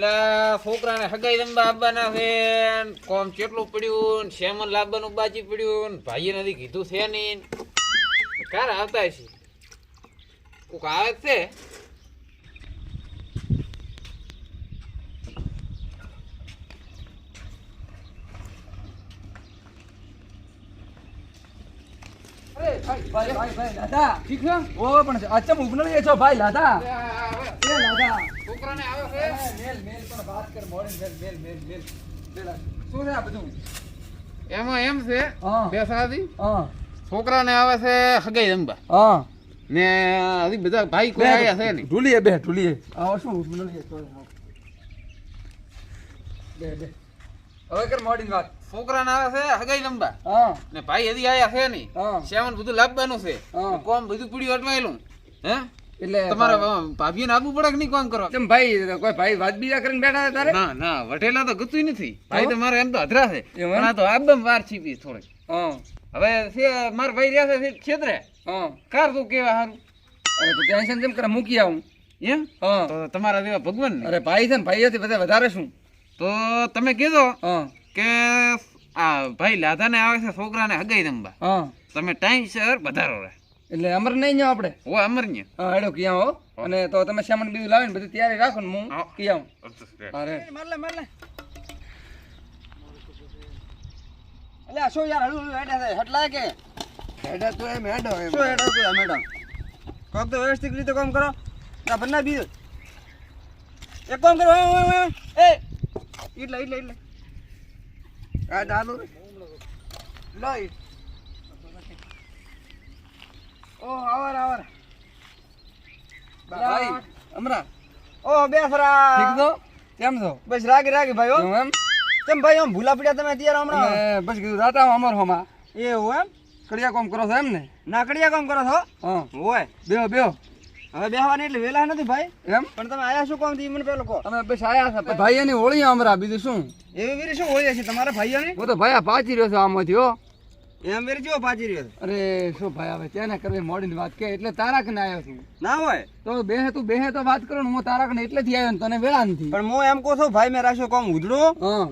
એટલે છોકરાને હગાઈ રમવા આવવાના છે કોમ કેટલું પડ્યું શેમન લાવવાનું બાજી પડ્યું ભાઈએ નથી કીધું છે નહીં. ક્યારે આવતા છે કોક આવે છે? ભાઈ ભાઈ ભાઈ લાદા ઠીક છે? ઓ પણ અચ્છા ઉગનળી છો? ભાઈ લાદા. છોકરાને આવે છે. મેલ મેલ પણ વાત કર મોડે મેલ મેલ મેલ મેલ. શું છે આ બધું? એમાં એમ છે હા. બે સાદી છોકરાને આવે છે હગાઈ રંબા હા. ને હજી બધા ભાઈ કોઈ આવ્યા છે નહીં. ઢુલીએ બે ઢુલીએ. આવો શું બે બે. હવે કર મોડી વાત. છોકરાને આવે છે હગાઈ લંબા હા. ને ભાઈ હજી આયા છે નહીં. હા. સેવન બધું લાવવાનું છે. હા. કોમ બધું પીડ્યું અટવાયેલું હે? એટલે તમારે ભાભીને આપવું પડે કે નહીં કોમ કરો કેમ ભાઈ કોઈ ભાઈ વાત બીજા કરીને બેઠા છે તારે? ના ના વઢેલા તો ગતું નથી. ભાઈ તો મારે એમ તો અધરા છે. પણ આ તો આબમ વાર છીપી થોડી હવે છે મારા ભાઈ રહ્યા છે છેતરે. કાર તું કેવા હારું? અરે તું ટેન્શન કેમ કરે? મૂકી આવું. એમ? તો તમારા જેવા ભગવાન અરે ભાઈ છે ને ભાઈઓથી બધા વધારે શું? તો તમે કીધો કે આ ભાઈ લાધાને આવે છે છોકરાને હગાઈ રમવા હા. તમે ટાઈમ સર વધારો રહે. એટલે અમર નહીં જાઓ આપણે? ઓ અમરન્ય હા હેડો કિયા હો. અને તો તમે સામાન બીજું લાવીને બધી તૈયારી રાખો ને હું. કિયા આવું? અરે મારલે મારલે. એટલે શું યાર હળુ હળુ હેડે છે હટલાય કે? હેડા તો એમ હેડો એમ. શું હેડો તો મેડમ? કોક તો વ્યવસ્થિત રીતે કામ કરો. ના બન્ના બીજું. એક કામ કરો. એ એટલે એટલે એટલે આ દાદુ લો ઈ. ઓ આવર આવર. ભાઈ અમરા ઓ બેસરા ઠીક છો? કેમ છો? બસ રાગી રાગી ભાઈ હો. એમ? કેમ ભાઈ આમ ભૂલા પડ્યા તમે અત્યારે હમણાં? બસ કીધું રાતા હું અમર હોમાં. એવું એમ? કડિયા કામ કરો છો એમ ને? નાકડિયા કામ કરો છો? હા. હોય. બેહો બેહો. હવે બેહવાની એટલે વેલા નથી ભાઈ. એમ? પણ તમે આયા શું કામથી મને પેલો અમે બસ આયા છે ભાઈ એની હોળી અમરા બીજું શું? એવી બીજું શું હોય છે તમારા ભાઈઓની? હું તો ભાઈ પાછી રહ્યો છું આમાંથી હો. એમ વેરી જો પાછી રહ્યો અરે શું ભાઈ હવે તેને કરવી મોડીની વાત કે એટલે તારક ને આવ્યો છું. ના હોય. તો બેહે તું બેહે તો વાત કરો ને હું ને એટલે થી આવ્યો ને તને વેળા નથી. પણ હું એમ કહું છું ભાઈ મેં રાખ્યો કોમ ઉધડો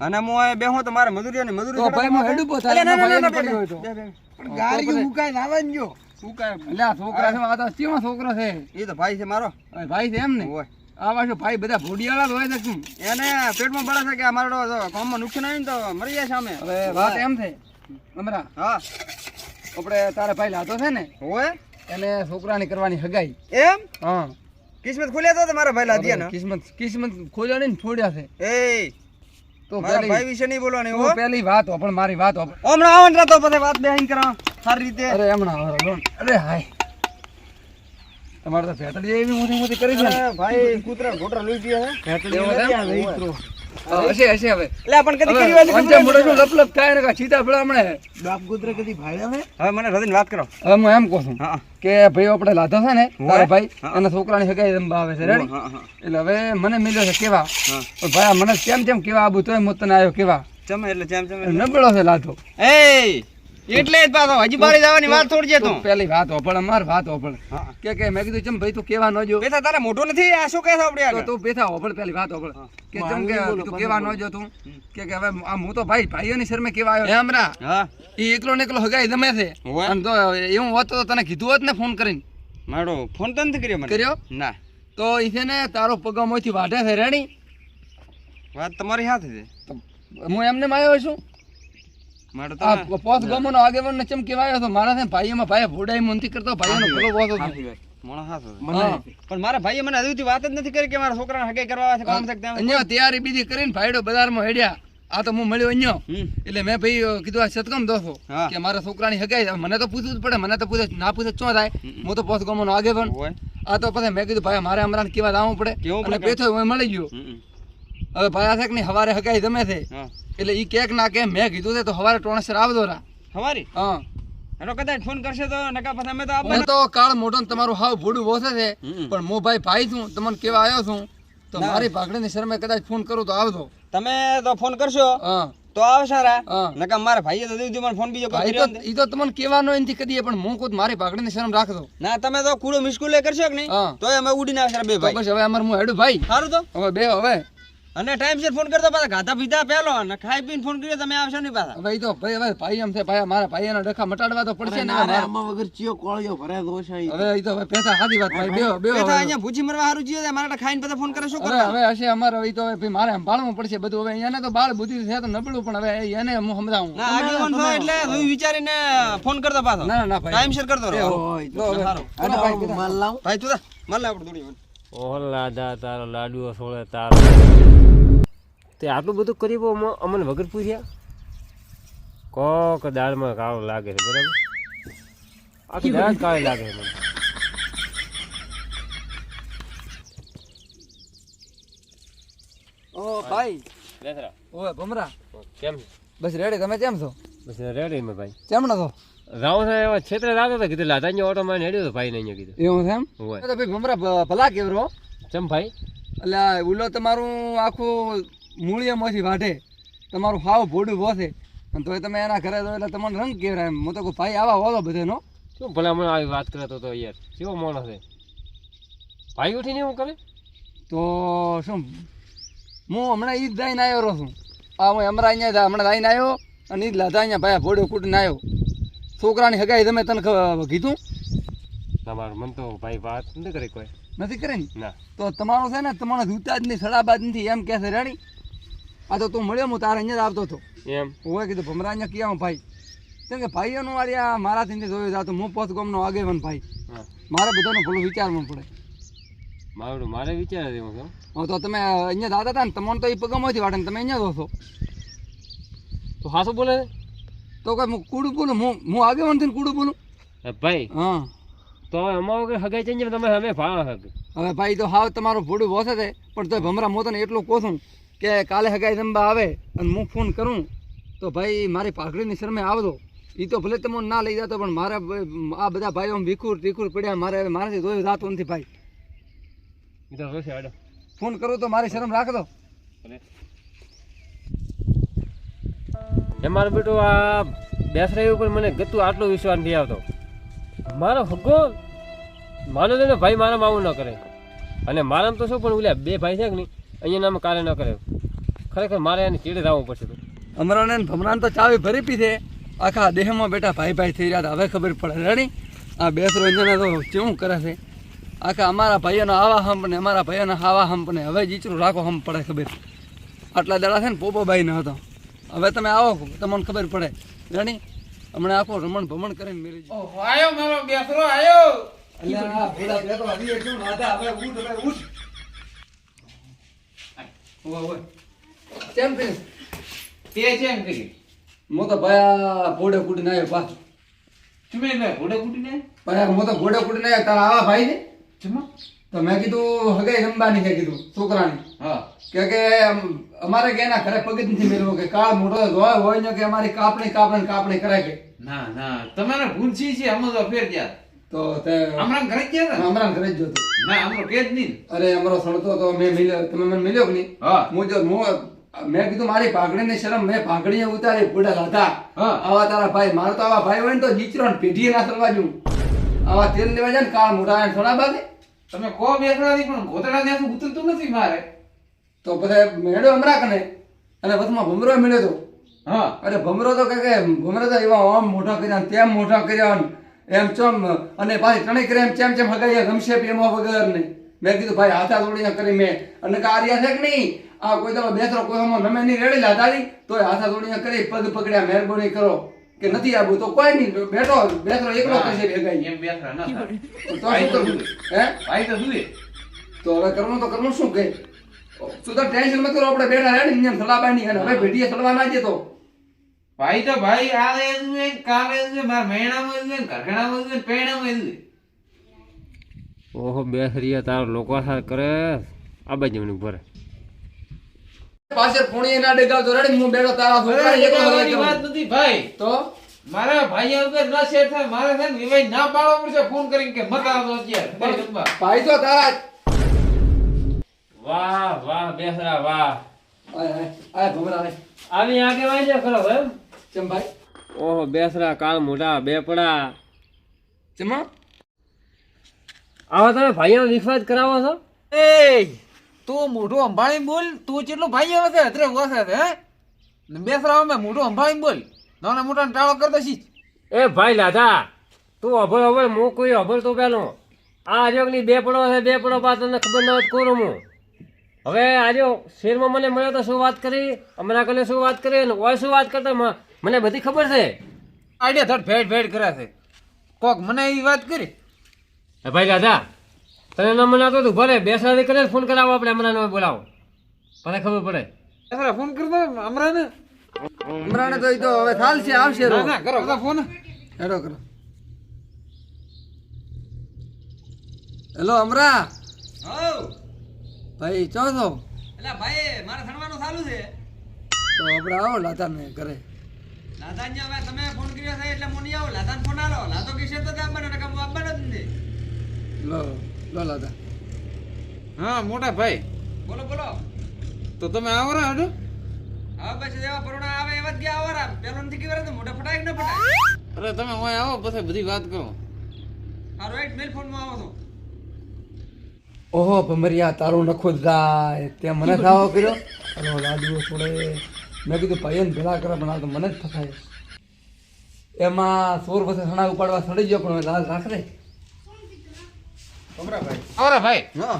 અને હું બેહું તો મારે મજૂરી અને મજૂરી તો ભાઈ હું હેડું પોતા તારે અલે, ના, ના, ભાઈ ના. પણ ગાડી ઉકાઈ જો ઉકાઈ એટલે છોકરા છે આ તો કેવો છોકરો છે? એ તો ભાઈ છે મારો. ભાઈ છે એમ ને હોય. આવા શું ભાઈ બધા ભોડિયાળા જ હોય છે શું? એને પેટમાં બળે છે કે અમારો કોમમાં નુકસાન આવ્યું ને તો મરી જાય સામે. હવે વાત એમ છે. અમરા હા. આપણે તારા ભાઈ લાતો છે ને હોય એને છોકરાની કરવાની હગાઈ. એમ? હા. કિસ્મત ખોલ્યા તો મારા ભાઈ લાદિયા ને? કિસ્મત કિસ્મત ખોલ્યા નહીં ફોડ્યા છે. એ તો મારા ભાઈ વિશે નહીં બોલવાની હો. પહેલી વાત પણ મારી વાત હો. હમણાં આવન રાતો પછી વાત બેહીન કરો સારી રીતે. અરે હમણાં. અરે હાય. તમારે તો ભેટડી એવી મોટી મોટી કરી છે ભાઈ કૂતરા ઘોટરા લઈ ગયા છે? હા, હશે હશે હવે. એટલે પણ કદી કરી વાલી અંતે મોઢે શું લપ લપ થાય ને કા સીધા ભળા હમણે બાપ કૂતરા કદી ભાડ્યા હે હવે મને રદન વાત કરો. હવે હું એમ કહું છું કે ભાઈ આપણે લાધો છે ને તારો ભાઈ અને એના છોકરાની હગાઈ રમવા આવે છે રેડી એટલે હવે મને મિલ્યો છે કેવા? પણ ભાઈ મને કેમ કેમ કેવા આબુ તોય હું તને આવ્યો કેવા? ચમે એટલે ચમ ચમ. નબળો છે લાધો. એ એટલે જ પાછો હજી બારી જવાની વાત થોડી છે તું. પેલી વાત હોભળ અમાર વાત હોભળ કે કે મેં કીધું ચમ ભાઈ તું કેવા ન જો? બેઠા તારે મોઢું નથી? આ શું કહે છે આપણે તો આગળ? તું બેઠા હોભળ પેલી વાત હોભળ કે ચમ કે તું કેવા ન જો તું? કે કે હવે આ હું તો ભાઈ ભાઈઓની શરમે કેવા આવ્યો? એમ રા હા. ઈ એકલો ને એકલો હગાઈ ગમે છે. અને તો એવું હોત તો તને કીધું હોત ને ફોન કરીને. મારો ફોન તો નથી કર્યો મને? કર્યો? ના. તો ઈ છે ને તારો પગામાંથી વાઢે છે રેણી વાત તમારી હાથે છે. હું એમને માયો છું? પોસ ગમોનો આગેવાન ને ચમ કેવાયો હતો મારા ને ભાઈઓમાં ભાઈ ભોડાઈ મુંતી કરતો ભાઈઓનો ભલો બોસ હતો. પણ મારા ભાઈએ મને હજુ સુધી વાત જ નથી કરી કે મારા છોકરાને હગાઈ કરવા છે કામ તેમ. અહીંયા તૈયારી બીજી કરીને ભાઈડો બજારમાં હેડ્યા. આ તો હું મળ્યો અહીંયા. એટલે મેં ભાઈ કીધું આ સતકમ દોસો કે મારા છોકરાની હગાઈ મને તો પૂછવું જ પડે મને તો પૂછે ના પૂછે શું થાય? હું તો પોસ ગમોનો આગેવાન. હોય. આ તો પછી મેં કીધું ભાઈ મારે હમણાં કેવા આવવું પડે? અને? મળી ગયો. હવે ભાઈ આ છે કે નહીં હવારે હગાઈ ગમે છે. એટલે ઈ કેક ના કે મેં કીધું છે તો હવારે ટોણસર આવજો રા. હવારી? હા. એનો કદાચ ફોન કરશે તો નકા પછી અમે તો હું તો કાળ મોટો તમારું હાવ ભોડું વોસે છે. પણ મો ભાઈ ભાઈ છું તમને કેવા આવ્યો છું તો મારી ભાગડીની શરમે કદાચ ફોન કરું તો આવજો. તમે તો ફોન કરશો? હા. તો આવશે રા. નકા મારા ભાઈએ તો દીધું મને ફોન બીજો ભાઈ તો. ઈ તો તમને એનથી કદીએ પણ હું ખુદ મારી ભાગડીની શરમ રાખજો. ના તમે તો કૂડો મિસ્કુલ કરશો કે નહીં? તો અમે ઉડીને આવશે બે ભાઈ. બસ હવે અમાર હું હેડું ભાઈ. સારું તો. હવે બે હવે. અને ટાઈમસર ફોન કરતો પાછા ગાધા પીધા પેલો અને ખાઈ પીને ફોન કર્યો તમે આવશો નહીં પાછા. ભાઈ તો ભાઈ હવે ભાઈ એમ છે ભાઈ મારા ભાઈ એના ડખા મટાડવા તો પડશે ને હવે. હવે એ તો હવે પેસા સાદી વાત ભાઈ બેહો બેહો બેઠા અહીંયા ભૂજી મરવા હારું જીયો મારા મારે ખાઈને પાછા ફોન કરે શું કરે હવે હશે અમારે હવે તો ભાઈ મારે સંભાળવું પડશે બધું. હવે એને તો બાળ બુદ્ધિ છે તો નબળું પણ હવે એને હું સમજાવું. ના આગેવાન ભાઈ એટલે હું વિચારીને ફોન કરતો પાછો. ના ના ભાઈ. ટાઈમ શેર કરતો રહો. ઓય તો સારું. ભાઈ લાવ. ભાઈ તું માલ લાવ આપણે દોડી ઓહ લાદા તારો લાડુઓ સોળે તારો. તે આટલું બધું કરી અમ- અમને વગર પૂછ્યા? કોક દાળમાં કાળો લાગે છે બરાબર? આખી દાળ કાળી લાગે છે મને. ઓ ભાઈ. બેસરા. ઓય ભમરા કેમ બસ રેડી તમે કેમ છો? બસ રેડી મેં ભાઈ. કેમનો છો રાઉ સાહેબ છેતરે લાગતો હતો કીધું અહીંયા ઓટો માં તો ભાઈ ને અહીંયા કીધું. એવું છે એમ? હોય. તો ભાઈ ભમરા ભલા કેવરો? ચમ ભાઈ? એટલે ઉલો તમારું આખું મૂળિયામાંથી વાઢે. તમારું હાવ ભોડું વસે. અને તોય તમે એના ઘરે એટલે તમને રંગ કેવરાય એમ. હું તો કહું ભાઈ આવા હોલો બધાનો. શું ભલા મને આવી વાત કરતો હતો યાર? કેવો માણસ છે? ભાઈ ઉઠીને એવું કરે? તો શું? હું હમણાં ઈદ જ જઈને આવ્યો રહું છું. આ હું હમણાં અહીંયા હમણાં જઈને આવ્યો અને ઈદ લાધા અહીંયા ભાઈ ભોડું કૂટીને આવ્યો. છોકરાની હગાઈ તમે તને કીધું? તમારું મન તો ભાઈ વાત નથી કરી કોઈ. નથી કરે ને? તો તમારો છે ને તમારા જૂતા જ નહીં સડાબાદ નથી એમ કહે છે રેડી? આ તો તું મળ્યો હું તારે અહીંયા જ આવતો હતો. એમ. હોય કીધું ભમરા અહીંયા ક્યાં ભાઈ? કેમ કે ભાઈઓનું વાળી આ મારાથી જોયું જાતું હું પોત ગામનો આગેવાન ભાઈ. મારે બધાનું ભલું વિચારવું પડે. મારું મારે વિચાર દેવું છે? હા તો તમે અહીંયા દાદા હતા ને તમને તો એ પગમાંથી વાટે ને તમે અહીંયા જોશો તો હાસો બોલે? તો કોઈ હું કૂડું બોલું? હું હું આગેવાન થઈને કૂડું બોલું? ભાઈ હા. તો હવે અમારો કે હગાઈ ચેન્જ તમે અમે ભા હગ. હવે ભાઈ તો હાવ તમારું ભૂડું વસે છે પણ તો ભમરા મોતને એટલું કહું કે કાલે હગાઈ જમવા આવે અને હું ફોન કરું તો ભાઈ મારી પાઘડીની શરમે આવજો. એ તો ભલે તમે ના લઈ જતો પણ મારે આ બધા ભાઈઓ વિખુર તીખુર પડ્યા મારે હવે મારાથી જોયું જાતું નથી ભાઈ. ફોન કરું તો મારી શરમ રાખજો. એ મારો બેટો આ બેસરાઈ ઉપર મને ગતું આટલો વિશ્વાસ નથી આવતો. મારો હગો માનો તો ભાઈ મારા આવું ન કરે. અને મારામાં તો શું પણ ઓલા બે ભાઈ છે કે નહીં, અહીંયા નામ કાર્ય ન કરે. ખરેખર મારે એને ચીડે થવું પડશે તો. અમરાને ભમરાને તો ચાવી ભરી પીધે આખા દેહમાં બેટા ભાઈ ભાઈ થઈ રહ્યા હવે ખબર પડે. રેડી? આ બેસરો એને તો ચેવું કરે છે? આખા અમારા ભાઈઓનો આવા હંપ ને અમારા ભાઈઓના આવા હંપ ને હવે જીચરું રાખો હંપ પડે ખબર. આટલા દાડા છે ને પોપોભાઈ ન હતો. હવે તમે આવો તમને ખબર પડે. રાણી હમણાં આખો રમણ ભમણ કરીને મેરી ઓહો, આયો મારો બેસરો આયો. કેમ થયું તે આ ઘોડે કૂટીને આવ્યો પા તમે એટલે ઘોડે કૂટીને ભાઈ હું તો ઘોડે કૂટીને આવ્યો તારા આવા ભાઈ ને તો મેં કીધું હગે રમવાની છે કીધું છોકરાની. કે કે અમારે કે એના ઘરે પગત નથી મેળવો કે કાળ મોટો હોય હોય ને કે અમારી કાપણી કાપણી કાપણી કરાય કે. ના ના. તમારે ભૂલસી છે અમે તો ફેર ગયા. તો તે હમણાં ઘરે જ ગયા હતા? અમારા ઘરે જ જોતો. ના અમારો કે જ નહીં. અરે અમારો સણતો તો મેં મિલ્યો તમે મને મિલ્યો કે નહીં? હા. હું જો હું મેં કીધું મારી પાઘડીની શરમ મેં પાઘડીએ ઉતારી બુડા લાધા હા. આવા તારા ભાઈ મારો તો આવા ભાઈ હોય ને તો જીચરો ને પેઢીએ ના સલવા આવા તેલ લેવા જાય ને કાળ મોટા થોડા બાગે. તમે કો બેસરાથી પણ ગોતડા ત્યાં ઉતરતું નથી મારે. તો બધા મેળ્યો હમણાં કને? અને વચમાં ભમરો મેળ્યો તો? હા. અરે ભમરો તો કે ભમરો તો એવા આમ મોટા કર્યા તેમ મોટા કર્યા એમ ચમ અને પાછી ત્રણેય કરે એમ ચેમ ચેમ હગાઈ ગમશે પ્રેમો વગર ને. મેં કીધું ભાઈ હાથા જોડીને કરી મેં. અને કાર્ય છે કે નહીં? આ કોઈ તમે બેસરો કોઈ આમાં નમે નહીં રેડેલા દાદી તોય હાથા જોડીને કરી પગ પકડ્યા મહેરબાની કરો. કે નથી આવું તો કોઈ નહીં બેઠો બેસરો એકલો કરશે ભેગાઈ. એમ બેસરા ના તો હે? ભાઈ તો જુએ. તો હવે કરવું તો કરવું શું કે? તું તો ટેન્શન મત કરો આપણે બેઠા રેડી ને સલાબાઈ નહીં અને હવે ભેટીએ સલવા ના જતો ભાઈ તો ભાઈ આ એ જુએ કાલે જુએ મારા મહેણામાં જુએ ઘરઘણામાં જુએ પેણામાં જુએ ઓહો બેસરીયા તાર લોકો સાથે કરે. આ બાજુ મને ભરે પાછળ પોણીએ ના ડગાવતો રડી હું બેડો તારા છોકરા હગાઈ વાત નથી ભાઈ. તો? મારા ભાઈ ઉપર ન શેર થાય મારે છે ને વિવાહ ના પાડવો પડશે ફોન કરીને કે મત આવતો અત્યારે. ભાઈ તો તારા વાહ વાહ બેસરા વાહ. આય આય આય ભમરા આય આવી આગે વાંચે ખરો ભાઈ. ચમ ભાઈ? ઓહો બેસરા કાળ મોટા બે પડા ચમા? આવા તમે ભાઈઓનો વિખવાદ કરાવો છો? એ તું મોઢું સંભાળીને બોલ. તું કેટલું ભાઈ આવે છે અત્રે ઓછા છે હે? બેસરા અમે મોઢું સંભાળીને બોલ. નાના મોટા ટાળો કરતો છી એ ભાઈ લાધા તું અભળ અભળ મો કોઈ અભળ તો પેલો. આ આજોગની બે પડો છે બે પડો તને ખબર ન હોય તો કોરું હું હવે આજો શેરમાં મને મળ્યો તો શું વાત કરી? અમરા કને શું વાત કરી અને ઓય શું વાત કરતા? મને બધી ખબર છે. આઈડિયા થડ ભેડ ભેડ કરે છે. કોક મને એવી વાત કરી? હે ભાઈ દાદા તને ન મનાતો તું ભલે બેસવાથી કરે ફોન કરાવો આપણે હમણાં બોલાવો. મને ખબર પડે. ફોન કરતો અમરાને હમણાં તો તો હવે થાલશે આવશે ના ના કરો કરો. ફોન. હેડો કરો. હેલો અમરા. હઉ. ભાઈ ચો છો? એટલે ભાઈ મારે થણવાનું ચાલુ છે. તો આપણે આવો લાતાને ઘરે. લાદાન હવે તમે ફોન કર્યો છે એટલે મોની આવો. આવું ફોન આલો. લાતો કિશે તો કામ બને કામ આપવાનો જ નહીં. લો લો લાતા હા મોટા ભાઈ. બોલો બોલો. તો તમે આવો રા હડો હવે પછી જેવા પરોણા આવે એવા જ ગયા આવરા. પેલો નથી કેવા તો મોટા ફટાક કે ન ફટાક અરે તમે હું આવો પછી બધી વાત કરો. આ રાઈટ મેલ ફોનમાં આવો તો ઓહો ભમરિયા તારું નખો જ જાય. તે મને થાવો કર્યો. અરે લાડુઓ છોડે. મેં કીધું ભાઈ ને ભેલા કરે પણ આ તો મને જ ફસાય. એમાં સોર પછી સણા ઉપાડવા સડી ગયો પણ લાલ લાજ રાખ રે આવો ભાઈ હા.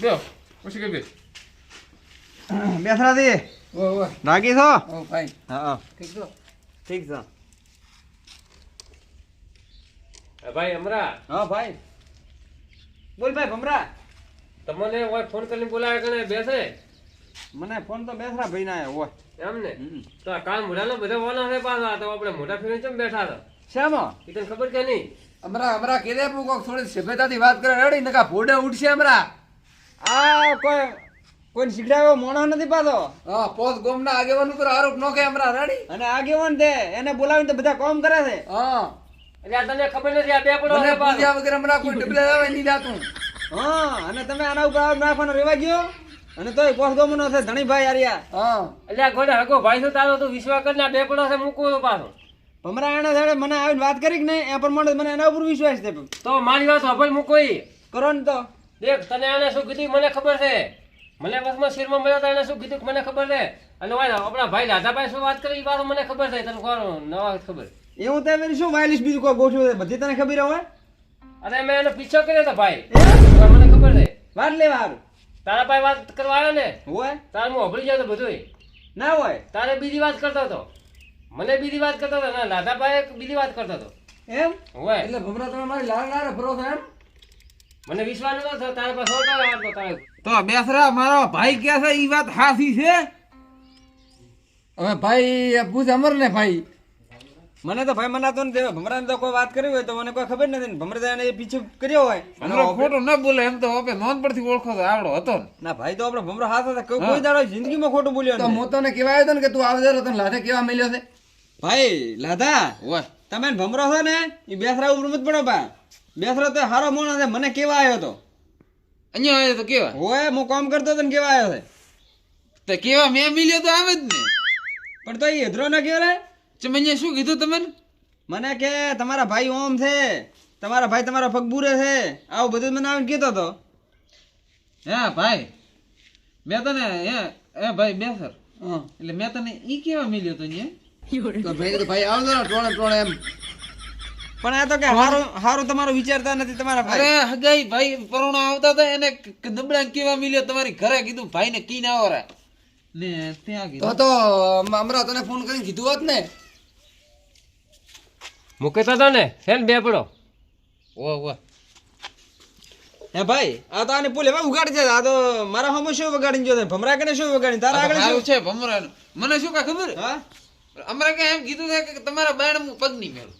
બેઓ પછી કે બે? બેસરા દે. ઓ ઓ. રાગી છો? ઓ ભાઈ. હા ઠીક છો? ઠીક છો. ભાઈ અમરા. હા ભાઈ. બોલ ભાઈ ભમરા. તમને ઓય ફોન કરીને બોલાવે કને બેસે. મને ફોન તો બેસરા ભાઈ ના હોય એમ ને તો આ કાલ મોઢાનો બધા વાના છે પાછા. તો આપણે મોઢા ફેરી ચમ બેઠા હતા શામાં? એ તને ખબર કે નહીં? અમરા અમરા કેદે પૂ કોક થોડી સભ્યતાથી વાત કરે રડી નકા ફોડે ઉઠશે અમરા. આ કોઈ કોઈ શીખડાવ્યો મોણો નથી પાછો? હા પોત ગોમના આગેવાન ઉપર આરોપ નો કે અમરા રડી? અને આગેવાન દે એને બોલાવીને તો બધા કામ કરે છે. હા. તને ખબર નથી આ બે પડો મને પૂજા વગર અમરા કોઈ ડબલે આવે નહીં જાતું હા. અને તમે આના ઉપર આરોપ નાખવાનો રેવા ગયો? અને તોય કોસ ગમનો છે ધણીભાઈ આર્યા હા. એટલે ગોડે હગો ભાઈ શું તારો તો વિશ્વાસ કરીને આ બે પડો છે તો પાછો. ભમરા એના જોડે મને આવીને વાત કરી કે નહીં એ પ્રમાણે મને એના ઉપર વિશ્વાસ છે. તો મારી વાત અભલ મૂકો. કરો ને તો. દેખ તને આને શું કીધું મને ખબર છે. મને બસમાં શિરમાં મળ્યા હતા એને શું કીધું મને ખબર છે. અને આપણા ભાઈ રાધાભાઈ શું વાત કરી એ વાત મને ખબર છે તને કોણ નવા ખબર. એવું તે મેરી શું વાયલિશ બીજું કોઈ ગોઠવ્યું છે? બધી તને ખબર હોય? અરે મેં એનો પીછો કર્યો તો ભાઈ. મને ખબર છે. વાત લેવા હારું તારા ભાઈ વાત કરવા આવ્યો ને હોય? તારે હું અભળી જાય તો બધું ના હોય. તારે બીજી વાત કરતો હતો. મને બીજી વાત કરતો હતો ના રાધાભાઈ બીજી વાત કરતો હતો. એમ? હોય. એટલે ભમરા તમે મારી લાલ લારે ફરો છો એમ? મને વિશ્વાસ નતો થયો તારા પાસે હોતા વાતનો તારે. તો બેસરા મારો ભાઈ કે છે? ઈ વાત હાસી છે? હવે ભાઈ પૂછ અમર ને ભાઈ. મને તો ભાઈ મનાતો ને ભમરા તો કોઈ વાત કરી હોય તો મને કોઈ ખબર નથી ભમરાદાને ભમરા તો પીછે કર્યો હોય. ભમરો ખોટો ન બોલે એમ તો ઓપે નોંધ પરથી ઓળખો તો આવડો હતો ના. ભાઈ તો આપડે ભમરો હાથ હતા. કોઈ દાડો જિંદગીમાં ખોટું બોલ્યો તો નથી. હું તને કહેવાયો હતો ને કે તું આવજે તને લાધે કેવા મળ્યો છે? ભાઈ લાધા ઓય. તમે ભમરો છો ને એ બેસરા ઉપર મત પડો ભાઈ બેસરો તો હારો મોણો છે. મને કેવા આવ્યો તો? અહીંયા આવ્યો તો કેવા? હોય હું કામ કરતો હતો ને કેવા આવ્યો છે? તો કેવા મેં મિલ્યો તો આવે જ ને. પણ તો એ હેદરો ના કહેવાય. રે શું કીધું તમે? મને કે તમારા ભાઈ ઓમ છે. તમારા ભાઈ તમારા પગબુરે છે. આવું બધું મને આવીને કહેતો હતો. હે ભાઈ મેં તને હે હે ભાઈ બે સર. એટલે મેં તને ઈ કેવા મળ્યો તો ને તો ભાઈ તો ભાઈ આવજો ને ટોણે ટોણે એમ. પણ આ તો કે હારું હારું તમારું વિચારતા નથી તમારા અરે ભાઈ હગાઈ ભાઈ પરોણા આવતા હતા એને નબળા કેવા મિલ્યો તમારી ઘરે કીધું ભાઈ ને કી ના આવરા ને ત્યાં કીધું. તો હમણાં તને ફોન કરીને કીધું હોત ને. મૂકેતો તો ને છે ને બે પડો. ઓ ઓ હે ભાઈ આ તો આની પુલ ભાઈ ઉગાડી છે. આ તો મારા હમો શું વગાડીને જોયો ભમરા કને શું વગાડી તારા આગળ શું? છે ભમરા મને શું કા ખબર? હા? અમારે કે એમ કીધું છે કે તમારા બાયણ પગ નહીં મેળું.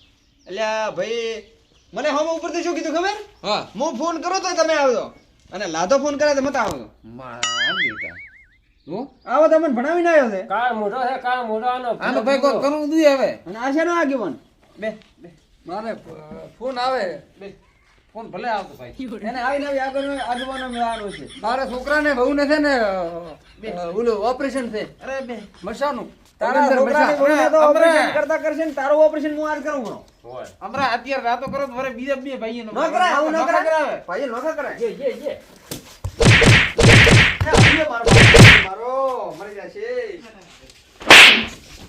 એટલે ભાઈ મને હમો ઉપરથી શું કીધું ખબર? હા. હું ફોન કરો તો તમે આવજો. અને લાદો ફોન કરે તો મત આવજો. મારા બેટા. હો? આવો તો મને ભણાવીને આવ્યો છે. કાળ મોટો છે કાળ મોટો આનો આનો ભાઈ કોઈ કરવું હવે. અને આ નો આગેવાન? બે બે. મારે ફોન આવે. બે. ફોન ભલે આવતો ભાઈ. એને આવીને આવી આગળ આગેવાનો મેળવાનો છે. મારા છોકરાને બહુ ને છે ને ઓલું ઓપરેશન છે. અરે બે. મરસાનું તારા છોકરાની તો ઓપરેશન કરતા કરશે ને તારું ઓપરેશન હું આજ કરું હમણાં. અત્યારે રાતો કરો તો બીજા બે ભાઈઓ ન કરાય આવું ન કરાય. ભાઈ ન કરાય. જે જે જે.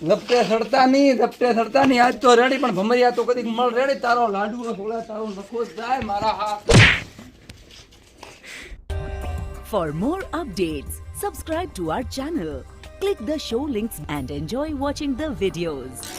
લપટે સડતા નહીં લપટે સડતા નહીં આજ તો રેડી પણ ભમરિયા તો કદી મળ રેડી તારો લાડુ સોળા તારો નખો જાય મારા હાથ For more updates, subscribe to our channel, click the show links and enjoy watching the videos.